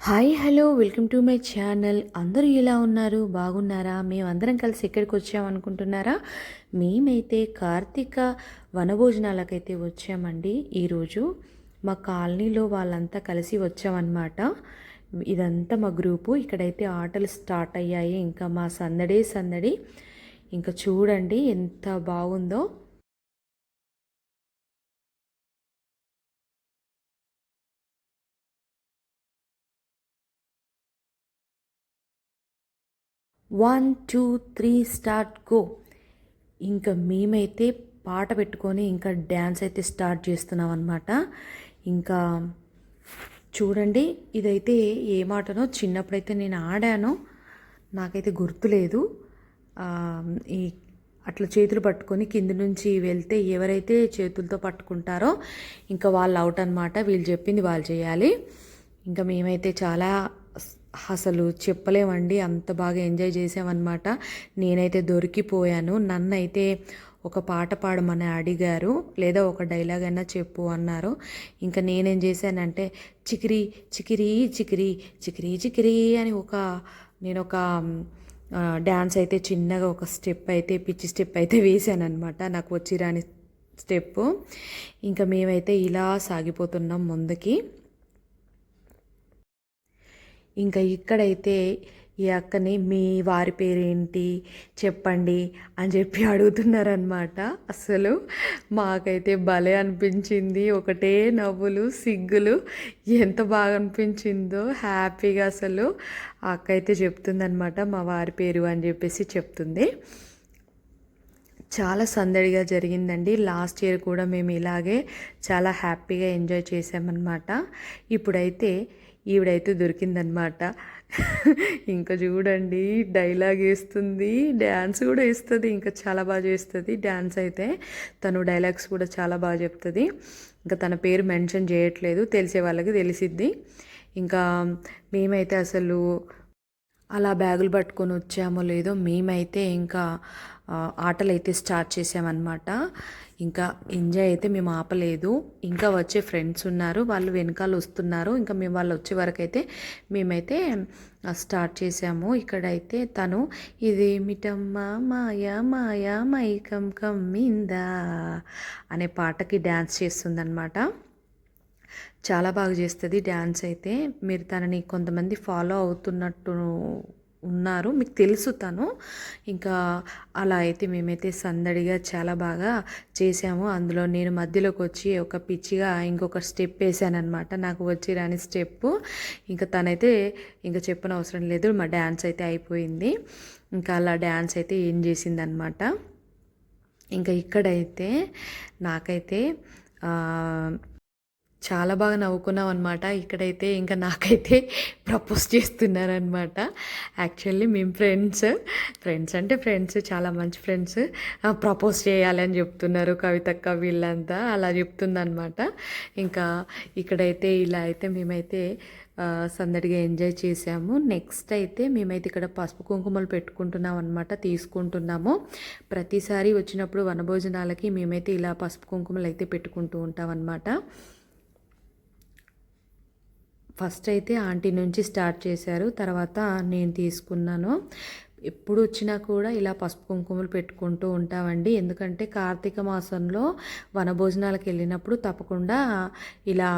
Hi hello welcome to my channel. అందరూ ఎలా ఉన్నారు? బాగున్నారా? మేమందరం కలిసి ఎక్కడికి వచ్చామనుకుంటున్నారా మేమైతే కార్తీక వనభోజనాలకైతే వచ్చామండి. ఈరోజు మా కాలనీలో వాళ్ళంతా కలిసి వచ్చామన్నమాట. ఇదంతా మా గ్రూపు. ఇక్కడైతే ఆటలు స్టార్ట్ అయ్యాయి. ఇంకా మా సందడే సందడి. ఇంకా చూడండి ఎంత బాగుందో. One two three start go. ఇంకా మేమైతే పాట పెట్టుకొని ఇంకా డ్యాన్స్ అయితే స్టార్ట్ చేస్తున్నాం అనమాట ఇంకా చూడండి ఇదైతే ఏ మాటనో చిన్నప్పుడైతే నేను ఆడాను. నాకైతే గుర్తులేదు. ఈ అట్లా చేతులు పట్టుకొని కింద నుంచి వెళ్తే ఎవరైతే చేతులతో పట్టుకుంటారో ఇంకా వాళ్ళు అవుట్ అనమాట వీళ్ళు చెప్పింది వాళ్ళు చేయాలి. ఇంకా మేమైతే చాలా అసలు చెప్పలేమండి. అంత బాగా ఎంజాయ్ చేసామన్నమాట నేనైతే దొరికిపోయాను. నన్ను అయితే ఒక పాట పాడమని అడిగారు. లేదా ఒక డైలాగ్ అయినా చెప్పు అన్నారు. ఇంకా నేనేం చేశానంటే చికిరి చికిరి చికిరి చికిరి చికిరి అని ఒక నేను ఒక డ్యాన్స్ అయితే చిన్నగా ఒక స్టెప్ అయితే పిచ్చి స్టెప్ అయితే వేసాను అనమాట నాకు వచ్చి రాని స్టెప్ ఇంకా మేమైతే ఇలా సాగిపోతున్నాం ముందుకి. ఇంకా ఇక్కడైతే ఈ అక్కని మీ వారి పేరేంటి చెప్పండి అని చెప్పి అడుగుతున్నారనమాట అసలు మాకైతే భలే అనిపించింది. ఒకటే నవ్వులు సిగ్గులు ఎంత బాగా అనిపించిందో హ్యాపీగా అసలు అక్క అయితే చెప్తుందనమాట మా వారి పేరు అని చెప్పేసి చెప్తుంది. చాలా సందడిగా జరిగిందండి. లాస్ట్ ఇయర్ కూడా మేము ఇలాగే చాలా హ్యాపీగా ఎంజాయ్ చేసామన్నమాట ఇప్పుడైతే ఈవిడైతే దొరికిందనమాట ఇంకా చూడండి డైలాగ్ వేస్తుంది డ్యాన్స్ కూడా వేస్తుంది ఇంకా చాలా బాగా చేస్తుంది. డ్యాన్స్ అయితే తను డైలాగ్స్ కూడా చాలా బాగా చెప్తుంది. ఇంకా తన పేరు మెన్షన్ చేయట్లేదు తెలిసే వాళ్ళకి తెలిసిద్ది. ఇంకా మేమైతే అసలు అలా బ్యాగులు పట్టుకొని వచ్చామో లేదో మేమైతే ఇంకా ఆటలు అయితే స్టార్ట్ చేసామన్నమాట. ఇంకా ఎంజాయ్ అయితే మేము ఆపలేదు. ఇంకా వచ్చే ఫ్రెండ్స్ ఉన్నారు. వాళ్ళు వెనకాల వస్తున్నారు. ఇంకా మేము వాళ్ళు వచ్చే వరకు అయితే మేమైతే స్టార్ట్ చేసాము. ఇక్కడైతే తను ఇదేమిటమ్మా? మాయా? మాయా? మైకం కమ్మిందా? అనే పాటకి డ్యాన్స్ చేస్తుందన్నమాట. చాలా బాగా చేస్తుంది డ్యాన్స్ అయితే. మీరు తనని కొంతమంది ఫాలో అవుతున్నట్టు ఉన్నారు. మీకు తెలుసు తను. ఇంకా అలా అయితే మేమైతే సందడిగా చాలా బాగా చేసాము. అందులో నేను మధ్యలోకి వచ్చి ఒక పిచ్చిగా ఇంకొక స్టెప్ వేసానమాట నాకు వచ్చి రాని స్టెప్. ఇంకా తనైతే ఇంకా చెప్పని అవసరం లేదు. మా డ్యాన్స్ అయితే అయిపోయింది. ఇంకా అలా డ్యాన్స్ అయితే ఏం చేసిందనమాట ఇంకా ఇక్కడైతే నాకైతే చాలా బాగా నవ్వుకున్నాం అనమాట ఇక్కడైతే ఇంకా నాకైతే ప్రపోజ్ చేస్తున్నారనమాట యాక్చువల్లీ మేము ఫ్రెండ్స్ ఫ్రెండ్స్ అంటే ఫ్రెండ్స్ చాలా మంచి ఫ్రెండ్స్. ప్రపోజ్ చేయాలని చెప్తున్నారు కవితక్క వీళ్ళంతా అలా చెప్తుందనమాట ఇంకా ఇక్కడైతే ఇలా అయితే మేమైతే సందడిగా ఎంజాయ్ చేసాము నెక్స్ట్ అయితే మేమైతే ఇక్కడ పసుపు కుంకుమలు పెట్టుకుంటున్నాం అనమాట తీసుకుంటున్నాము. ప్రతిసారి వచ్చినప్పుడు వనభోజనాలకి మేమైతే ఇలా పసుపు కుంకుమలు అయితే పెట్టుకుంటూ ఉంటాం అనమాట ఫస్ట్ అయితే ఆంటీ నుంచి స్టార్ట్ చేశారు తర్వాత నేను తీసుకున్నాను. ఎప్పుడు వచ్చినా కూడా ఇలా పసుపు కుంకుమలు పెట్టుకుంటూ ఉంటామండి. ఎందుకంటే కార్తీక మాసంలో వనభోజనాలకు వెళ్ళినప్పుడు తప్పకుండా ఇలా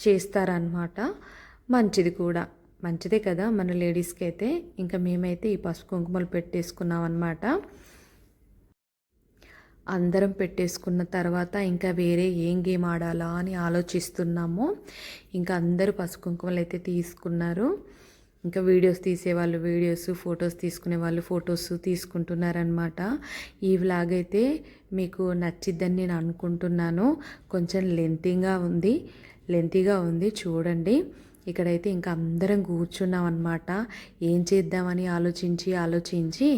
చేస్తారనమాట మంచిది కూడా. మంచిదే కదా మన లేడీస్కి అయితే ఇంకా మేమైతే ఈ పసుపు కుంకుమలు పెట్టేసుకున్నాం అనమాట అందరం పెట్టేసుకున్న తర్వాత ఇంకా వేరే ఏం గేమ్ ఆడాలా అని ఆలోచిస్తున్నాము. ఇంకా అందరూ పసుకుంకుమలు అయితే తీసుకున్నారు. ఇంకా వీడియోస్ తీసేవాళ్ళు వీడియోస్ ఫొటోస్ తీసుకునే వాళ్ళు ఫొటోస్ తీసుకుంటున్నారనమాట ఈ వ్లాగ్ అయితే మీకు నచ్చిద్దని నేను అనుకుంటున్నాను. కొంచెం లెంతీగా ఉంది లెంతీగా ఉంది చూడండి. ఇక్కడైతే ఇంకా అందరం కూర్చున్నాం అనమాట ఏం చేద్దామని ఆలోచించి ఆలోచించి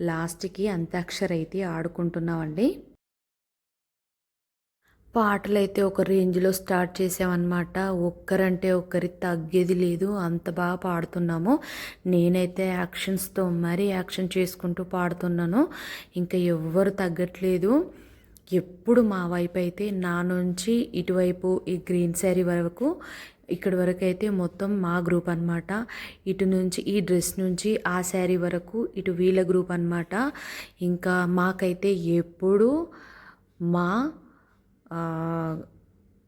లాస్ట్కి అంత్యాక్షరి అయితే ఆడుకుంటున్నామండి. పాటలు అయితే ఒక రేంజ్లో స్టార్ట్ చేసామన్నమాట. ఒక్కరంటే ఒక్కరి తగ్గేది లేదు. అంత బాగా పాడుతున్నాము. నేనైతే యాక్షన్స్తో మరీ యాక్షన్ చేసుకుంటూ పాడుతున్నాను. ఇంకా ఎవ్వరు తగ్గట్లేదు. ఎప్పుడు మా వైపు అయితే నా నుంచి ఇటువైపు ఈ గ్రీన్ శారీ వరకు ఇక్కడి వరకు అయితే మొత్తం మా గ్రూప్ అనమాట ఇటు నుంచి ఈ డ్రెస్ నుంచి ఆ శారీ వరకు ఇటు వీళ్ళ గ్రూప్ అనమాట ఇంకా మాకైతే ఎప్పుడు మా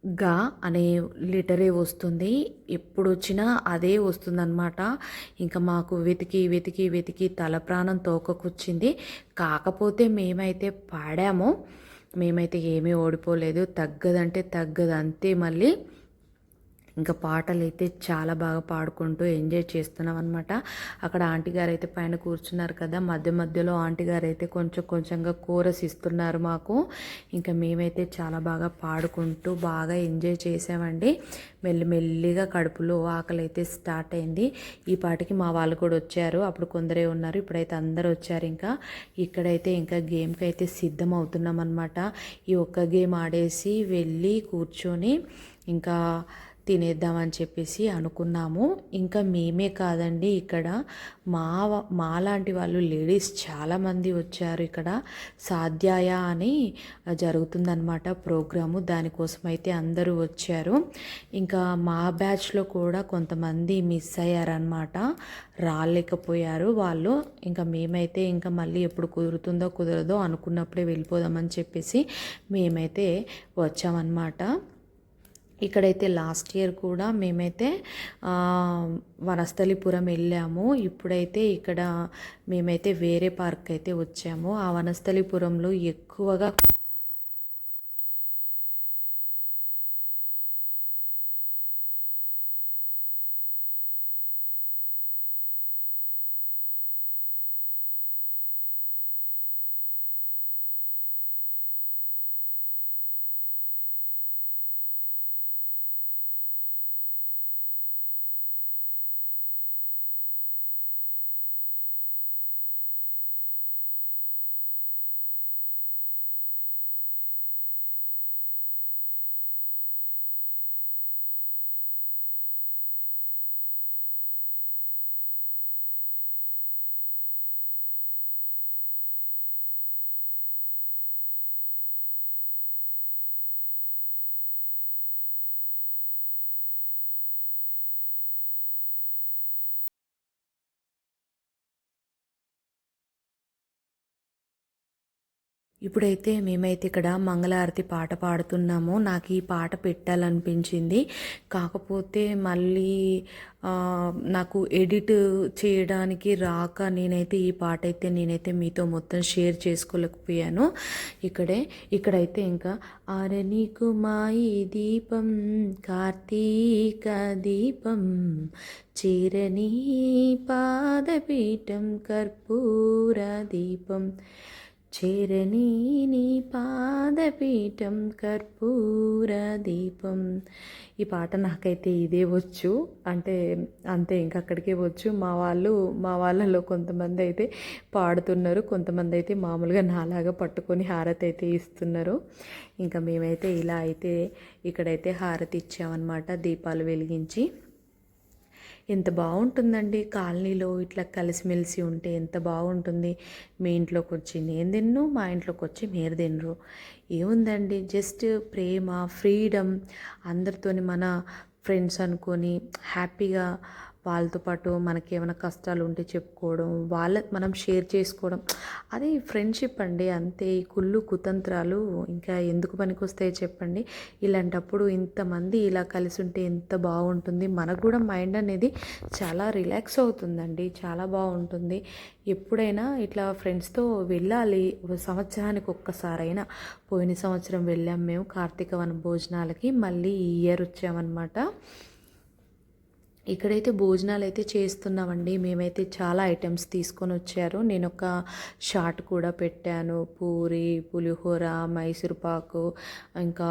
గా అనే లెటరే వస్తుంది. ఎప్పుడు వచ్చినా అదే వస్తుందన్నమాట. ఇంకా మాకు వెతికి వెతికి వెతికి తల ప్రాణం తోకకొచ్చింది. కాకపోతే మేమైతే పాడాము. మేమైతే ఏమీ ఓడిపోలేదు. తగ్గదంటే తగ్గదు అంతే మళ్ళీ ఇంకా పాటలు అయితే చాలా బాగా పాడుకుంటూ ఎంజాయ్ చేస్తున్నాం అనమాట అక్కడ ఆంటీ గారు అయితే పైన కూర్చున్నారు కదా మధ్య మధ్యలో ఆంటీ గారు అయితే కొంచెం కొంచెంగా కోరస్ ఇస్తున్నారు మాకు. ఇంకా మేమైతే చాలా బాగా పాడుకుంటూ బాగా ఎంజాయ్ చేసామండి. మెల్లిమెల్లిగా కడుపులో ఆకలి అయితే స్టార్ట్ అయింది. ఈ పాటికి మా వాళ్ళు కూడా వచ్చారు. అప్పుడు కొందరే ఉన్నారు ఇప్పుడైతే అందరూ వచ్చారు ఇంకా. ఇక్కడైతే ఇంకా గేమ్కి అయితే సిద్ధం అవుతున్నాం అనమాట ఈ ఒక్క గేమ్ ఆడేసి వెళ్ళి కూర్చొని ఇంకా తినేద్దామని చెప్పేసి అనుకున్నాము. ఇంకా మేమే కాదండి ఇక్కడ. మా మా మాలాంటి వాళ్ళు లేడీస్ చాలామంది వచ్చారు ఇక్కడ. సాధ్యాయ అని జరుగుతుందన్నమాట ప్రోగ్రాము. దానికోసం అయితే అందరూ వచ్చారు. ఇంకా మా బ్యాచ్లో కూడా కొంతమంది మిస్ అయ్యారనమాట రాలేకపోయారు వాళ్ళు. ఇంకా మేమైతే ఇంకా మళ్ళీ ఎప్పుడు కుదురుతుందో కుదరదో అనుకున్నప్పుడే వెళ్ళిపోదామని చెప్పేసి మేమైతే వచ్చామన్నమాట. ఇక్కడైతే లాస్ట్ ఇయర్ కూడా మేమైతే వనస్థలిపురం వెళ్ళాము. ఇప్పుడైతే ఇక్కడ మేమైతే వేరే పార్క్ అయితే వచ్చాము. ఆ వనస్థలిపురంలో ఎక్కువగా ఇప్పుడైతే మేమైతే ఇక్కడ మంగళారతి పాట పాడుతున్నాము. నాకు ఈ పాట పెట్టాలనిపించింది. కాకపోతే మళ్ళీ నాకు ఎడిట్ చేయడానికి రాక నేనైతే ఈ పాట అయితే నేనైతే మీతో మొత్తం షేర్ చేసుకోలేకపోయాను. ఇక్కడే ఇక్కడైతే ఇంకా ఆరని కుమాయి దీపం కార్తీక దీపం చీరని పాదపీఠం కర్పూర దీపం. చేరని నీ పాదపీఠం కర్పూర దీపం. ఈ పాట నాకైతే ఇదే వచ్చు. అంటే అంతే ఇంక అక్కడికే వచ్చు. మా వాళ్ళు మా వాళ్ళలో కొంతమంది అయితే పాడుతున్నారు. కొంతమంది అయితే మామూలుగా నాలాగా పట్టుకొని హారతి అయితే ఇస్తున్నారు. ఇంకా మేమైతే ఇలా అయితే ఇక్కడైతే హారతి ఇచ్చామన్నమాట దీపాలు వెలిగించి. ఎంత బాగుంటుందండి కాలనీలో ఇట్లా కలిసిమెలిసి ఉంటే ఎంత బాగుంటుంది. మీ ఇంట్లోకి వచ్చి నేను తిన్ను మా ఇంట్లోకి వచ్చి మీరు తినరు. ఏముందండి? జస్ట్ ప్రేమ ఫ్రీడమ్ అందరితోని మన ఫ్రెండ్స్ అనుకొని హ్యాపీగా వాళ్ళతో పాటు మనకి ఏమైనా కష్టాలు ఉంటే చెప్పుకోవడం వాళ్ళ మనం షేర్ చేసుకోవడం. అదే ఫ్రెండ్షిప్ అండి అంతే. ఈ కుళ్ళు కుతంత్రాలు ఇంకా ఎందుకు పనికొస్తాయో చెప్పండి. ఇలాంటప్పుడు ఇంతమంది ఇలా కలిసి ఉంటే ఎంత బాగుంటుంది మనకు కూడా మైండ్ అనేది చాలా రిలాక్స్ అవుతుందండి. చాలా బాగుంటుంది ఎప్పుడైనా ఇట్లా ఫ్రెండ్స్తో వెళ్ళాలి. సంవత్సరానికి ఒక్కసారైనా. పోయిన సంవత్సరం వెళ్ళాం మేము కార్తీక వన భోజనాలకి. మళ్ళీ ఈ ఇయర్ వచ్చామన్నమాట. ఇక్కడైతే భోజనాలు అయితే చేస్తున్నామండి. మేమైతే చాలా ఐటమ్స్ తీసుకొని వచ్చారు. నేను ఒక షార్ట్ కూడా పెట్టాను. పూరి పులిహోర మైసూరుపాకు ఇంకా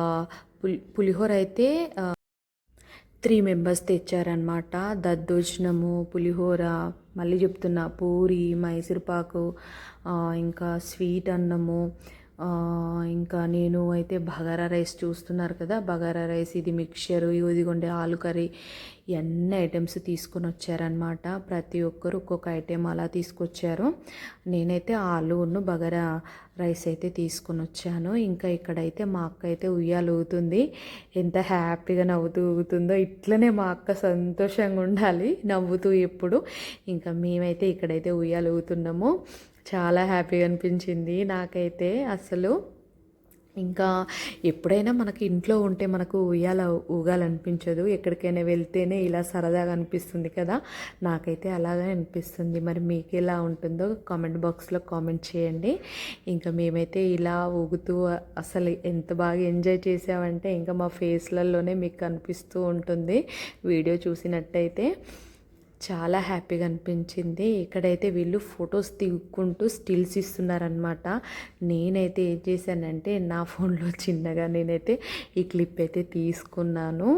పులి పులిహోర అయితే త్రీ మెంబర్స్ తెచ్చారనమాట దద్దోజనము పులిహోర మళ్ళీ చెప్తున్నా పూరి మైసూరుపాకు ఇంకా స్వీట్ అన్నము ఇంకా నేను అయితే బగారా రైస్ చూస్తున్నారు కదా బగారా రైస్ ఇది మిక్చరు ఇదిగోండి ఆలు కర్రీ ఇవన్నీ ఐటమ్స్ తీసుకొని వచ్చారనమాట ప్రతి ఒక్కరు ఒక్కొక్క ఐటెం అలా తీసుకొచ్చారు. నేనైతే ఆలును బగారా రైస్ అయితే తీసుకొని వచ్చాను. ఇంకా ఇక్కడైతే మా అక్క అయితే ఉయ్యాలు ఊగుతుంది. ఎంత హ్యాపీగా నవ్వుతూ ఊగుతుందో ఇట్లనే మా అక్క సంతోషంగా ఉండాలి నవ్వుతూ ఎప్పుడు. ఇంకా మేమైతే ఇక్కడైతే ఉయ్యాలు ఊగుతున్నాము. చాలా హ్యాపీగా అనిపించింది నాకైతే అసలు. ఇంకా ఎప్పుడైనా మనకి ఇంట్లో ఉంటే మనకు ఉయ్యాల ఊగాలనిపించదు. ఎక్కడికైనా వెళ్తేనే ఇలా సరదాగా అనిపిస్తుంది కదా. నాకైతే అలాగే అనిపిస్తుంది. మరి మీకు ఎలా ఉంటుందో కామెంట్ బాక్స్లో కామెంట్ చేయండి. ఇంకా మేమైతే ఇలా ఊగుతూ అసలు ఎంత బాగా ఎంజాయ్ చేసామంటే ఇంకా మా ఫేస్లలోనే మీకు కనిపిస్తూ ఉంటుంది. వీడియో చూసినట్టయితే చాలా హ్యాపీగా అనిపించింది. ఇక్కడైతే వీళ్ళు ఫొటోస్ దిగుకుంటూ స్టిల్స్ ఇస్తున్నారనమాట నేనైతే ఏం చేశానంటే నా ఫోన్లో చిన్నగా నేనైతే ఈ క్లిప్ అయితే తీసుకున్నాను.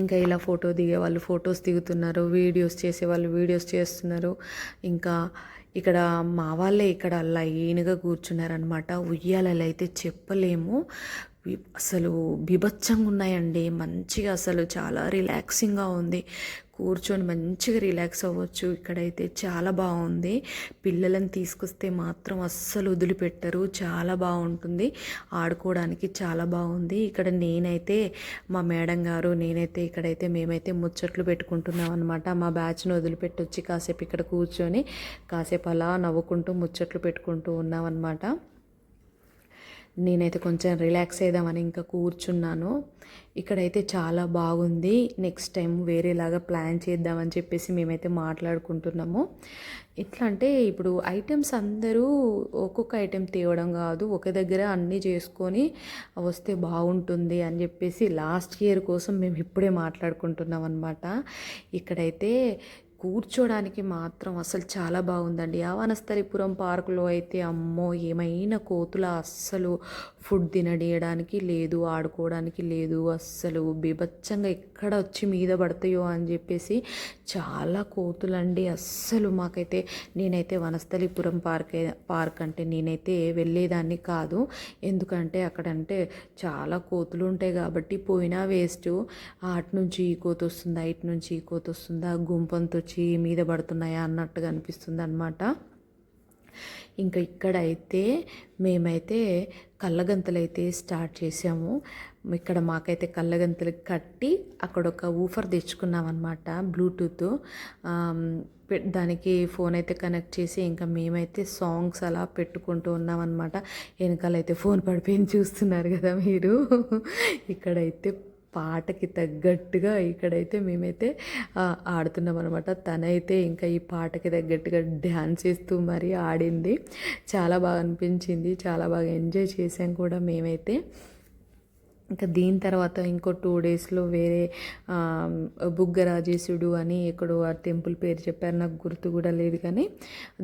ఇంకా ఇలా ఫోటో దిగే వాళ్ళు ఫొటోస్ దిగుతున్నారు వీడియోస్ చేసే వాళ్ళు వీడియోస్ చేస్తున్నారు. ఇంకా ఇక్కడ మా వాళ్ళే ఇక్కడ లైన్గా కూర్చున్నారనమాట ఉయ్యాలలో అయితే చెప్పలేము. అసలు బీభత్సంగా ఉన్నాయండి. మంచిగా అసలు చాలా రిలాక్సింగ్గా ఉంది. కూర్చొని మంచిగా రిలాక్స్ అవ్వచ్చు. ఇక్కడైతే చాలా బాగుంది. పిల్లలను తీసుకొస్తే మాత్రం అస్సలు వదిలిపెట్టరు. చాలా బాగుంటుంది. ఆడుకోవడానికి చాలా బాగుంది. ఇక్కడ నేనైతే మా మేడం గారు నేనైతే ఇక్కడైతే మేమైతే ముచ్చట్లు పెట్టుకుంటున్నాం అనమాట మా బ్యాచ్ను వదిలిపెట్టొచ్చి కాసేపు ఇక్కడ కూర్చొని కాసేపు అలా నవ్వుకుంటూ ముచ్చట్లు పెట్టుకుంటూ ఉన్నాం అనమాట నేనైతే కొంచెం రిలాక్స్ అయిదామని ఇంకా కూర్చున్నాను. ఇక్కడైతే చాలా బాగుంది. నెక్స్ట్ టైం వేరేలాగా ప్లాన్ చేద్దామని చెప్పేసి మేమైతే మాట్లాడుకుంటున్నాము. ఎట్లా అంటే ఇప్పుడు ఐటమ్స్ అందరూ ఒక్కొక్క ఐటెం తేవడం కాదు ఒక దగ్గర అన్నీ చేసుకొని వస్తే బాగుంటుంది అని చెప్పేసి లాస్ట్ ఇయర్ కోసం మేము ఇప్పుడే మాట్లాడుకుంటున్నాం అనమాట ఇక్కడైతే కూర్చోడానికి మాత్రం అసలు చాలా బాగుందండి. ఆ వనస్థలిపురం పార్కులో అయితే అమ్మో! ఏమైనా కోతుల అస్సలు ఫుడ్ తినడీయడానికి లేదు ఆడుకోవడానికి లేదు అస్సలు బీభత్సంగా ఎక్కడ వచ్చి మీద పడతాయో అని చెప్పేసి చాలా కోతులండి. అస్సలు మాకైతే నేనైతే వనస్థలిపురం పార్క్ పార్క్ అంటే నేనైతే వెళ్ళేదాన్ని కాదు. ఎందుకంటే అక్కడంటే చాలా కోతులు ఉంటాయి కాబట్టి పోయినా వేస్ట్. అటు నుంచి ఈ కోత వస్తుందా ఇటు నుంచి ఈ కోత వస్తుందా గుంపంతో వచ్చి మీద పడుతున్నాయా అన్నట్టుగా అనిపిస్తుంది అనమాట ఇంకా ఇక్కడైతే మేమైతే కళ్ళగంతలు అయితే స్టార్ట్ చేసాము. ఇక్కడ మాకైతే కళ్ళగంతలు కట్టి అక్కడ ఒక ఊఫర్ తెచ్చుకున్నామన్నమాట బ్లూటూత్. దానికి ఫోన్ అయితే కనెక్ట్ చేసి ఇంకా మేమైతే సాంగ్స్ అలా పెట్టుకుంటూ ఉన్నామన్నమాట. వెనకాలైతే ఫోన్ పడిపోయింది చూస్తున్నారు కదా మీరు. ఇక్కడైతే పాటకి తగ్గట్టుగా ఇక్కడైతే మేమైతే ఆడుతున్నాం అనమాట తనైతే ఇంకా ఈ పాటకి తగ్గట్టుగా డ్యాన్స్ చేస్తూ మరీ ఆడింది. చాలా బాగా అనిపించింది. చాలా బాగా ఎంజాయ్ చేసాం కూడా మేమైతే. ఇంకా దీని తర్వాత ఇంకో టూ డేస్లో వేరే బుగ్గరాజేశుడు అని ఎక్కడో ఆ టెంపుల్ పేరు చెప్పారు. నాకు గుర్తు కూడా లేదు కానీ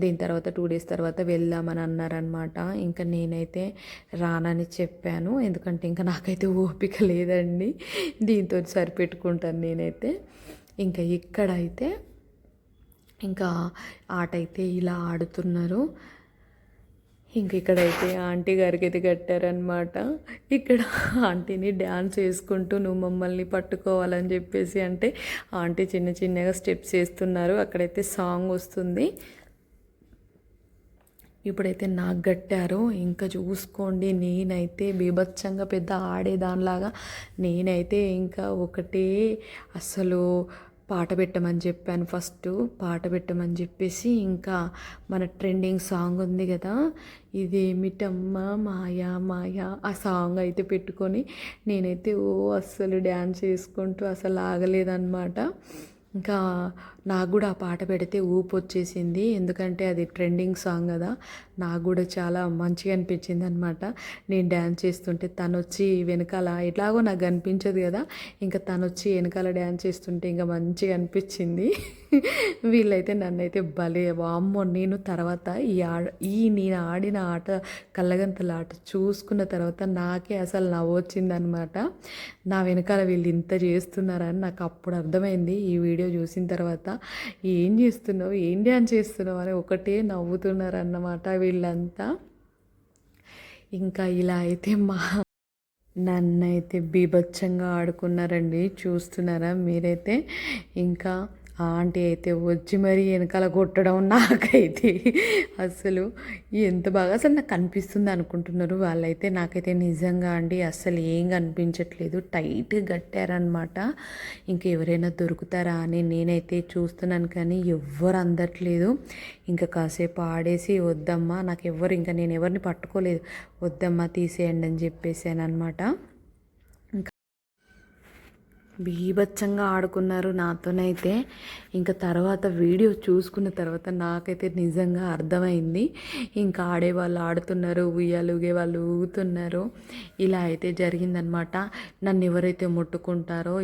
దీని తర్వాత టూ డేస్ తర్వాత వెళ్దామని అన్నారనమాట ఇంకా నేనైతే రానని చెప్పాను. ఎందుకంటే ఇంకా నాకైతే ఓపిక లేదండి. దీంతో సరిపెట్టుకుంటాను నేనైతే. ఇంకా ఇక్కడైతే ఇంకా ఆట అయితే ఇలా ఆడుతున్నారు. ఇంక ఇక్కడైతే ఆంటీ గారికి ఇది కట్టారనమాట ఇక్కడ ఆంటీని డ్యాన్స్ వేసుకుంటూ నువ్వు మమ్మల్ని పట్టుకోవాలని చెప్పేసి అంటే ఆంటీ చిన్న చిన్నగా స్టెప్స్ వేస్తున్నారు. అక్కడైతే సాంగ్ వస్తుంది. ఇప్పుడైతే నాకు కట్టారు. ఇంకా చూసుకోండి నేనైతే బీభత్సంగా పెద్ద ఆడేదానిలాగా నేనైతే ఇంకా ఒకటే అసలు పాట పెట్టమని చెప్పాను ఫస్ట్ పాట పెట్టమని చెప్పేసి ఇంకా మన ట్రెండింగ్ సాంగ్ ఉంది కదా ఇదేమిటమ్మా మాయా మాయా ఆ సాంగ్ అయితే పెట్టుకొని నేనైతే ఓ అస్సలు డ్యాన్స్ చేసుకుంటూ అసలు ఆగలేదన్నమాట. ఇంకా నాకు కూడా ఆ పాట పెడితే ఊపు వచ్చేసింది. ఎందుకంటే అది ట్రెండింగ్ సాంగ్ కదా. నాకు కూడా చాలా మంచిగా అనిపించింది అనమాట నేను డ్యాన్స్ చేస్తుంటే తను వచ్చి వెనకాల ఎట్లాగో నాకు అనిపించదు కదా. ఇంకా తను వచ్చి వెనకాల డ్యాన్స్ చేస్తుంటే ఇంకా మంచిగా అనిపించింది. వీళ్ళైతే నన్నైతే భలే వామ్మో నేను తర్వాత ఈ ఆ ఈ నేను ఆడిన ఆట కళ్ళగంతల ఆట చూసుకున్న తర్వాత నాకే అసలు నవ్వు వచ్చిందనమాట నా వెనకాల వీళ్ళు ఇంత చేస్తున్నారని నాకు అప్పుడు అర్థమైంది. ఈ వీడియో చూసిన తర్వాత ఏం చేస్తున్నావు? ఏం డ్యాన్స్ చేస్తున్నావు? అని ఒకటే నవ్వుతున్నారు అన్నమాట వీళ్ళంతా. ఇంకా ఇలా అయితే మా నన్నైతే బీభత్సంగా ఆడుకున్నారండి. చూస్తున్నారా మీరైతే? ఇంకా ఆ ఆంటీ అయితే వచ్చి మరి వెనకాల కొట్టడం నాకైతే అసలు ఎంత బాగా అసలు నాకు కనిపిస్తుంది అనుకుంటున్నారు. వాళ్ళైతే నాకైతే నిజంగా అండి అసలు ఏం కనిపించట్లేదు. టైట్గా కట్టారనమాట ఇంకా ఎవరైనా దొరుకుతారా అని నేనైతే చూస్తున్నాను కానీ ఎవ్వరు అందట్లేదు. ఇంకా కాసేపు ఆడేసి వద్దమ్మా నాకు ఎవ్వరు ఇంకా నేను ఎవరిని పట్టుకోలేదు. వద్దమ్మా తీసేయండి అని చెప్పేసాను అనమాట బీభత్సంగా ఆడుకున్నారు నాతోనైతే. ఇంకా తర్వాత వీడియో చూసుకున్న తర్వాత నాకైతే నిజంగా అర్థమైంది. ఇంకా ఆడేవాళ్ళు ఆడుతున్నారు ఉయ్యాలు ఊగే వాళ్ళు ఊగుతున్నారు. ఇలా అయితే జరిగిందనమాట నన్ను ఎవరైతే ముట్టుకుంటారో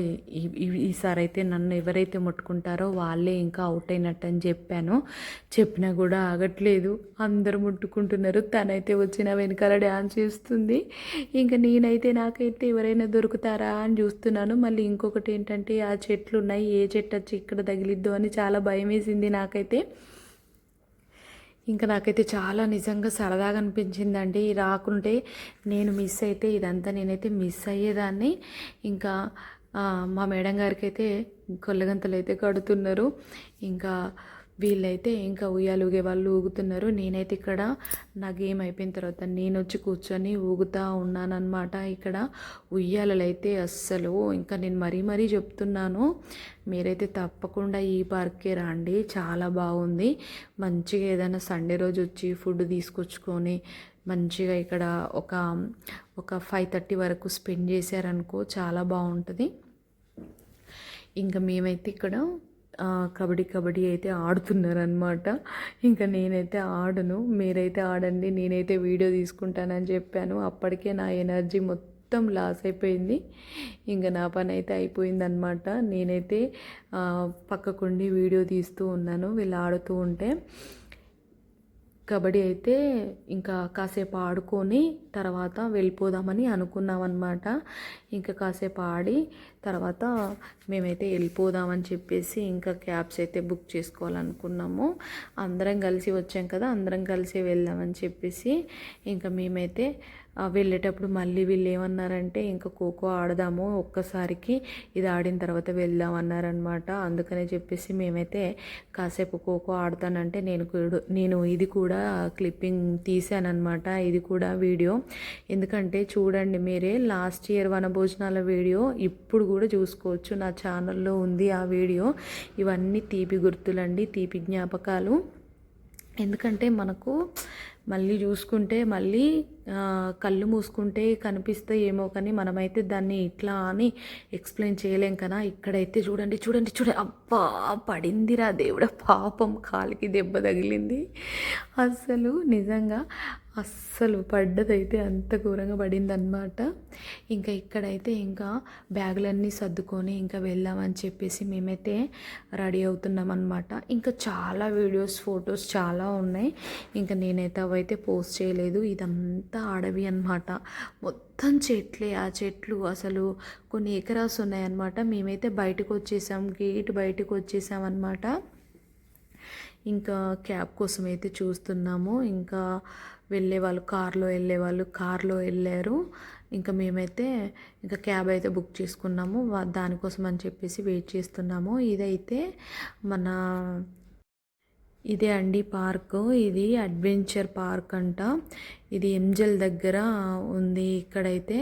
ఈసారి అయితే నన్ను ఎవరైతే ముట్టుకుంటారో వాళ్ళే ఇంకా అవుట్ అయినట్టు అని చెప్పాను. చెప్పినా కూడా ఆగట్లేదు. అందరూ ముట్టుకుంటున్నారు. తనైతే వచ్చిన వెనకాల డ్యాన్స్ చేస్తుంది. ఇంకా నేనైతే నాకైతే ఎవరైనా దొరుకుతారా అని చూస్తున్నాను. మళ్ళీ ఇంకో ఇంకొకటి ఏంటంటే ఆ చెట్లు ఉన్నాయి ఏ చెట్టు వచ్చి ఇక్కడ తగిలిద్దో అని చాలా భయం వేసింది నాకైతే. ఇంకా నాకైతే చాలా నిజంగా సరదాగా అనిపించిందండి. రాకుంటే నేను మిస్ అయితే ఇదంతా నేనైతే మిస్ అయ్యేదాన్ని. ఇంకా మా మేడం గారికి అయితే కొల్లగంతలు అయితే కడుతున్నారు. ఇంకా వీళ్ళైతే ఇంకా ఉయ్యాలు ఊగే వాళ్ళు ఊగుతున్నారు. నేనైతే ఇక్కడ నా గేమ్ అయిపోయిన తర్వాత నేను వచ్చి కూర్చొని ఊగుతా ఉన్నానన్నమాట. ఇక్కడ ఉయ్యాలలు అయితే అస్సలు ఇంకా నేను మరీ మరీ చెప్తున్నాను. మీరైతే తప్పకుండా ఈ పార్క్కే రండి. చాలా బాగుంది. మంచిగా ఏదైనా సండే రోజు వచ్చి ఫుడ్ తీసుకొచ్చుకొని మంచిగా ఇక్కడ ఒక ఒక ఫైవ్ థర్టీ వరకు స్పెండ్ చేశారనుకో చాలా బాగుంటుంది. ఇంకా మేమైతే ఇక్కడ కబడ్డీ కబడ్డీ అయితే ఆడుతున్నారనమాట ఇంకా నేనైతే ఆడను. మీరైతే ఆడండి నేనైతే వీడియో తీసుకుంటానని చెప్పాను. అప్పటికే నా ఎనర్జీ మొత్తం లాస్ అయిపోయింది. ఇంకా నా పని అయితే అయిపోయిందనమాట నేనైతే పక్కకుండి వీడియో తీస్తూ ఉన్నాను. వీళ్ళు ఆడుతూ ఉంటే కబడ్డీ అయితే ఇంకా కాసేపు ఆడుకొని తర్వాత వెళ్ళిపోదామని అనుకున్నాం అనమాట ఇంకా కాసేపు ఆడి తర్వాత మేమైతే వెళ్ళిపోదామని చెప్పేసి ఇంకా క్యాబ్స్ అయితే బుక్ చేసుకోవాలనుకున్నాము. అందరం కలిసి వచ్చాం కదా అందరం కలిసి వెళ్దామని చెప్పేసి ఇంకా మేమైతే వెళ్ళేటప్పుడు మళ్ళీ వీళ్ళు ఏమన్నారంటే ఇంకా ఖోఖో ఆడదాము ఒక్కసారికి ఇది ఆడిన తర్వాత వెళ్దాం అన్నారనమాట అందుకనే చెప్పేసి మేమైతే కాసేపు ఖోఖో ఆడతానంటే నేను నేను ఇది కూడా క్లిప్పింగ్ తీసానమాట ఇది కూడా వీడియో. ఎందుకంటే చూడండి మీరే లాస్ట్ ఇయర్ వనభోజనాల వీడియో ఇప్పుడు కూడా చూసుకోవచ్చు. నా ఛానల్లో ఉంది ఆ వీడియో. ఇవన్నీ తీపి గుర్తులండి తీపి జ్ఞాపకాలు. ఎందుకంటే మనకు మళ్ళీ చూసుకుంటే మళ్ళీ కళ్ళు మూసుకుంటే కనిపిస్తే ఏమో కానీ మనమైతే దాన్ని ఇట్లా అని ఎక్స్ప్లెయిన్ చేయలేం కదా. ఇక్కడైతే చూడండి చూడండి చూడండి. అబ్బా పడిందిరా దేవుడ పాపం కాలికి దెబ్బ తగిలింది. అసలు నిజంగా అస్సలు పడ్డదైతే అంత ఘోరంగా పడిందనమాట ఇంకా ఇక్కడైతే ఇంకా బ్యాగులన్నీ సర్దుకొని ఇంకా వెళ్దామని చెప్పేసి మేమైతే రెడీ అవుతున్నాం అనమాట ఇంకా చాలా వీడియోస్ ఫొటోస్ చాలా ఉన్నాయి. ఇంకా నేనైతే అవైతే పోస్ట్ చేయలేదు. ఇదంతా అడవి అనమాట మొత్తం చెట్లే. ఆ చెట్లు అసలు కొన్ని ఎకరాస్ ఉన్నాయన్నమాట. మేమైతే బయటకు వచ్చేసాం. గేట్ బయటకు వచ్చేసాం అనమాట ఇంకా క్యాబ్ కోసం అయితే చూస్తున్నాము. ఇంకా వెళ్ళే వాళ్ళు కార్లో వెళ్ళే వాళ్ళు కార్లో వెళ్ళారు. ఇంకా మేమైతే ఇంకా క్యాబ్ అయితే బుక్ చేసుకున్నాము. దానికోసం అని చెప్పేసి వెయిట్ చేస్తున్నాము. ఇదైతే మన ఇదే అండి పార్క్. ఇది అడ్వెంచర్ పార్క్ అంట. ఇది ఎంజల్ దగ్గర ఉంది ఇక్కడైతే.